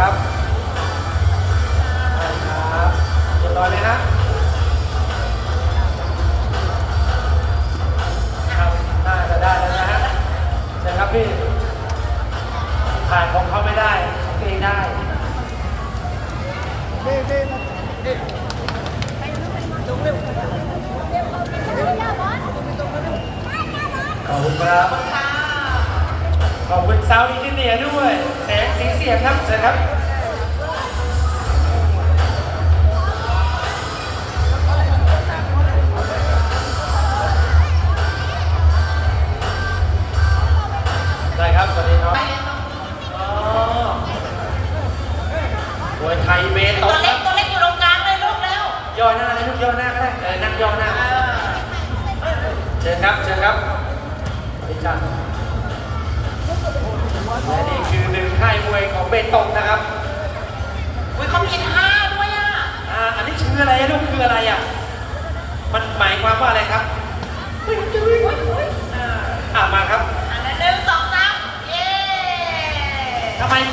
ครับได้ครับเรียบร้อยไหมฮะครับน่าจะได้แล้วนะฮะเชิญครับพี่ผ่านของเขาไม่ได้ของตัวเองได้ขอบคุณครับ ขอบคุณซาวด์อินเจเนียร์ด้วย แสงสีเสียงครับเชิญครับได้ครับสวัสดีครับอ๋อมวยไทยเมตตังวคเล็รักบตัวเล็กอยู่ตรงกลางเลยลูกแล้วย่อหน้าเลยลูกย่อหน้าก็ได้เออนั่งย่อหน้าเชิญครับ เชิญครับดิจัน และนี่คือหนึ่งค่ายมวยของเบตงนะครับอุ้ยเขามีท่าด้วยอะอันนี้ชื่ออะไรลูกคืออะไรอะ มันหมายความว่าอะไรครับอ่ามาครับอันนั้นหนึ่งสองสามเย้ ทำไม